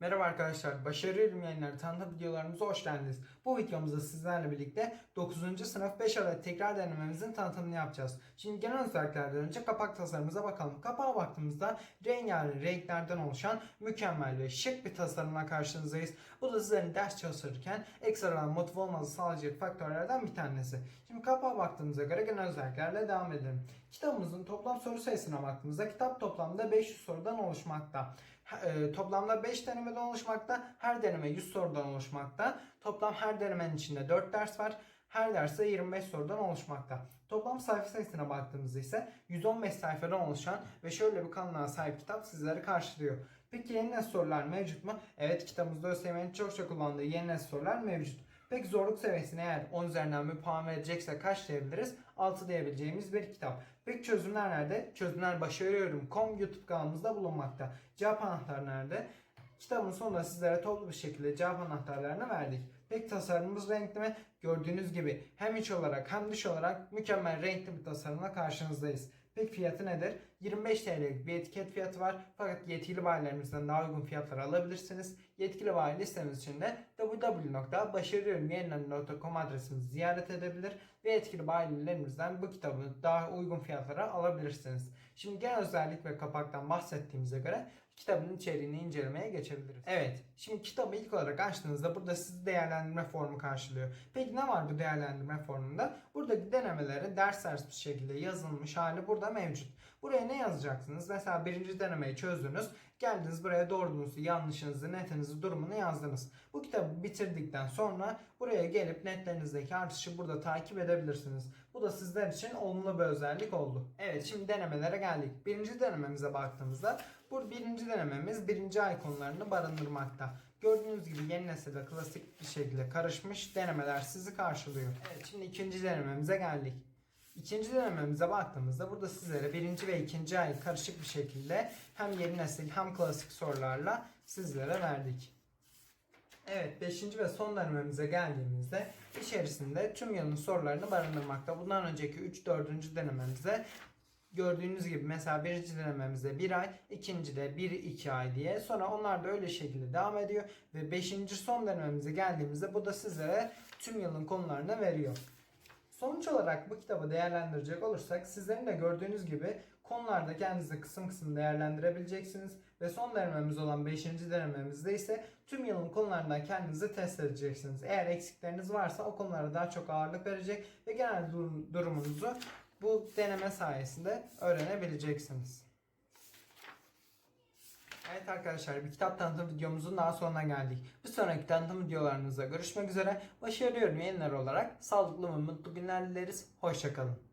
Merhaba arkadaşlar, Başarı Ürün Yayınları tanıtım videolarımıza hoş geldiniz. Bu videomuzda sizlerle birlikte 9. sınıf 5 adet tekrar denememizin tanıtımını yapacağız. Şimdi genel özelliklerden önce kapak tasarımımıza bakalım. Kapağa baktığımızda rengarenk renklerden oluşan mükemmel ve şık bir tasarımla karşınızdayız. Bu da sizlerin ders çalışırken ekstradan motive olmanızı sağlayacak faktörlerden bir tanesi. Şimdi kapağa baktığımıza göre genel özelliklerle devam edelim. Kitabımızın toplam soru sayısına baktığımızda kitap toplamda 500 sorudan oluşmakta. E, toplamda 5 denemeden oluşmakta. Her deneme 100 sorudan oluşmakta. Toplam her denemenin içinde 4 ders var. Her derste 25 sorudan oluşmakta. Toplam sayfa sayısına baktığımızda ise 115 sayfadan oluşan ve şöyle bir kalınlığa sahip kitap sizleri karşılıyor. Peki yeni sorular mevcut mu? Evet kitabımızda ÖSYM'nin çokça kullandığı yeni nesil sorular mevcut. Peki zorluk seviyesine eğer 10 üzerinden bir puan verecekse kaç diyebiliriz? 6 diyebileceğimiz bir kitap. Peki çözümler nerede? Çözümler başarıyorum.com YouTube kanalımızda bulunmakta. Cevap anahtarı nerede? Kitabın sonunda sizlere toplu bir şekilde cevap anahtarlarını verdik. Peki tasarımımız renkli mi? Gördüğünüz gibi hem iç olarak hem dış olarak mükemmel renkli bir tasarımla karşınızdayız. Peki fiyatı nedir? 25 TL'lik bir etiket fiyatı var. Fakat yetkili bayilerimizden daha uygun fiyatlar alabilirsiniz. Yetkili bayi listemiz için de www.başarıyorumyeniden.com adresimizi ziyaret edebilir ve yetkili bayilerimizden bu kitabı daha uygun fiyatlara alabilirsiniz. Şimdi genel özellik ve kapaktan bahsettiğimize göre kitabın içeriğini incelemeye geçebiliriz. Evet, şimdi kitabı ilk olarak açtığınızda burada sizi değerlendirme formu karşılıyor. Peki ne var bu değerlendirme formunda? Buradaki denemeleri ders ders bir şekilde yazılmış hali burada mevcut. Buraya ne yazacaksınız? Mesela birinci denemeyi çözdünüz. Geldiniz buraya doğrunuzu, yanlışınızı, netinizi, durumunu yazdınız. Bu kitabı bitirdikten sonra buraya gelip netlerinizdeki artışı burada takip edebilirsiniz. Bu da sizler için olumlu bir özellik oldu. Evet şimdi denemelere geldik. Birinci denememize baktığımızda bu birinci denememiz birinci ay konularını barındırmakta. Gördüğünüz gibi yeni nesilde klasik bir şekilde karışmış denemeler sizi karşılıyor. Evet şimdi ikinci denememize geldik. İkinci denememize baktığımızda burada sizlere birinci ve ikinci ay karışık bir şekilde hem yeni nesil hem klasik sorularla sizlere verdik. Evet 5. ve son denememize geldiğimizde içerisinde tüm yılın sorularını barındırmakta. Bundan önceki 3 4. gördüğünüz gibi mesela birinci denememizde 1 ay, ikincide 1-2 ay diye sonra onlar da öyle şekilde devam ediyor ve 5. son denememize geldiğimizde bu da sizlere tüm yılın konularını veriyor. Sonuç olarak bu kitabı değerlendirecek olursak sizlerin de gördüğünüz gibi konularda kendinizi kısım kısım değerlendirebileceksiniz ve son denememiz olan 5. denememizde ise tüm yılın konularından kendinizi test edeceksiniz. Eğer eksikleriniz varsa o konulara daha çok ağırlık verecek ve genel durum- durumunuzu bu deneme sayesinde öğrenebileceksiniz. Evet arkadaşlar bir kitap tanıtım videomuzun daha sonuna geldik. Bir sonraki tanıtım videolarınızda görüşmek üzere. Başarıyorum yayınlar olarak sağlıklı ve mutlu günler dileriz. Hoşçakalın.